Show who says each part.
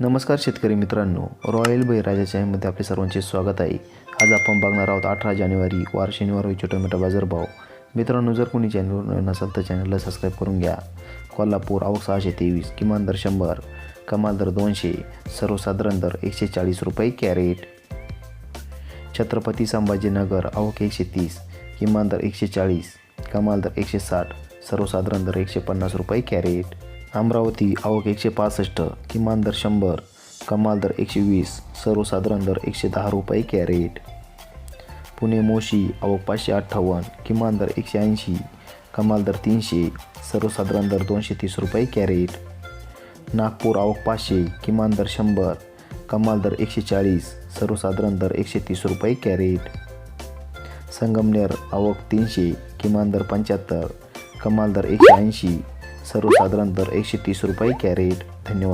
Speaker 1: नमस्कार शेतकरी मित्रांनो. रॉयल बळीराजा चॅनलमध्ये आपले सर्वांचे स्वागत आहे. आज आपण बघणार आहोत अठरा जानेवारी वार शनिवार होईचे टोमॅटो बाजारभाव मित्रांनो जर कोणी चॅनलवर नवीन असाल तर चॅनलला सबस्क्राईब करून घ्या. कोल्हापूर आवक सहाशे तेवीस किमान दर शंभर कमाल दर दोनशे सर्वसाधारण दर एकशे चाळीस रुपये कॅरेट. छत्रपती संभाजीनगर आवक एकशे तीस किमान दर एकशे चाळीस कमाल दर एकशे साठ सर्वसाधारण दर एकशे पन्नास रुपये कॅरेट. अमरावती आवक एकशे पासष्ट किमान दर शंभर कमाल दर एकशे वीस सर्वसाधारण दर एकशे दहा रुपये कॅरेट. पुणे मोशी आवक पाचशे अठ्ठावन्न किमान दर एकशे ऐंशी कमाल दर तीनशे सर्वसाधारण दर दोनशे तीस रुपये कॅरेट. नागपूर आवक पाचशे किमान दर शंभर कमाल दर एकशे चाळीस सर्वसाधारण दर एकशे तीस रुपये कॅरेट. संगमनेर आवक तीनशे किमान दर पंच्याहत्तर कमाल दर एकशे ऐंशी सर्वसाधारण दर एकशे तीस रुपये कॅरेट. धन्यवाद.